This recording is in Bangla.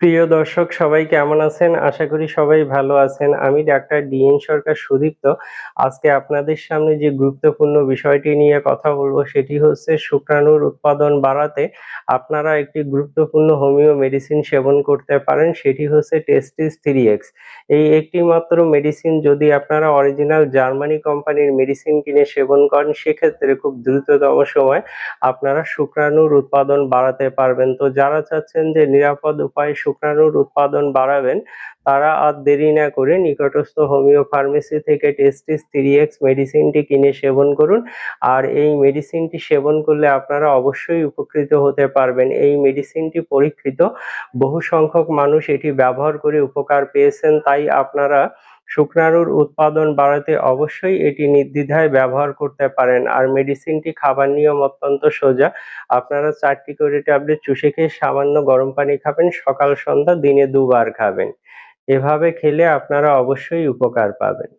প্রিয় দর্শক, সবাই কেমন আছেন? আশা করি সবাই ভালো আছেন। আমি ডাক্তার ডিএন সরকার সুদীপ্ত। আজকে আপনাদের সামনে যে গুরুত্বপূর্ণ বিষয়টি নিয়ে কথা বলব সেটি হচ্ছে শুক্রাণুর উৎপাদন বাড়াতে আপনারা একটি গুরুত্বপূর্ণ হোমিও মেডিসিন সেবন করতে পারেন, সেটি হচ্ছে টেস্টিস 3x এই একটি মাত্র মেডিসিন যদি আপনারা অরিজিনাল জার্মানি কোম্পানির মেডিসিন কিনে সেবন করেন, সেক্ষেত্রে খুব দ্রুততম সময় আপনারা শুক্রাণুর উৎপাদন বাড়াতে পারবেন। তো যারা চাচ্ছেন যে নিরাপদ উপায়ে শুক্রাণুর উৎপাদন বাড়াবেন, তারা আর দেরি না করে নিকটস্থ হোমিও ফার্মেসি থেকে টেস্টিস থ্রি এক্স মেডিসিনটি কিনে সেবন করুন। আর এই মেডিসিনটি সেবন করলে আপনারা অবশ্যই উপকৃত হতে পারবেন। এই মেডিসিনটি পরীক্ষিত বহু সংখ্যক মানুষ এটি ব্যবহার করে উপকার পেয়েছেন, তাই আপনারা শুক্রাণুর উৎপাদন বাড়াতে অবশ্যই এটি নির্দ্বিধায় ব্যবহার করতে পারেন। আর মেডিসিনটি খাবার নিয়ম অত্যন্ত সোজা। আপনারা চারটি করে ট্যাবলেট চুষে খেয়ে সামান্য গরম পানি খাবেন, সকাল, সন্ধ্যা, দিনে দুবার খাবেন। এভাবে খেলে আপনারা অবশ্যই উপকার পাবেন।